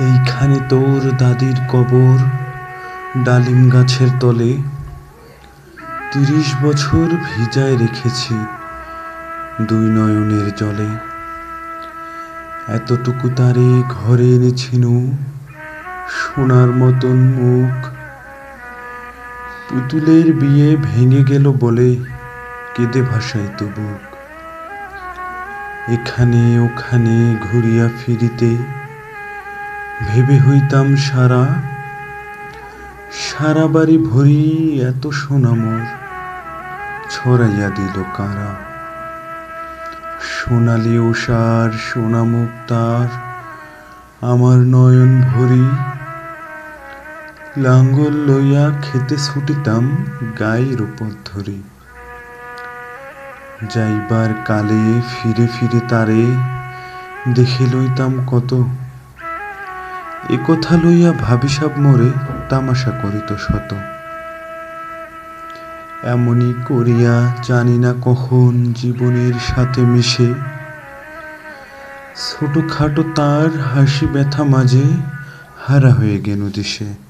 এইখানে তোর দাদির কবর ডালিম গাছের তলে। তিরিশ বছর ভিজায় রেখেছি দুই নয়নের জলে। এতটুকু তারে ঘরে এনেছিনু সোনার মতন মুখ। পুতুলের বিয়ে ভেঙে গেল বলে কেঁদে তো বুক। এখানে ওখানে ঘুরিয়া ফিরিতে ভেবে হইতাম সারা। সারা বাড়ি ভরি এত সোনামোর ছড়াইয়া দিল কারা। সোনালি ওষার, সোনামুখ তার, আমার নয়ন ভরি। লাঙ্গল লইয়া খেতে ছুটিতাম গায়ের উপর ধরি। যাইবার কালে ফিরে ফিরে তারে দেখে লইতাম কত। এ কথা লইয়া ভাবিসাব মোরে তামাশা করিত শত। এমনি করিয়া জানি না কখন জীবনের সাথে মিশে। ছোটখাটো তার হাসি ব্যথা মাঝে হারা হয়ে গেল দেশে।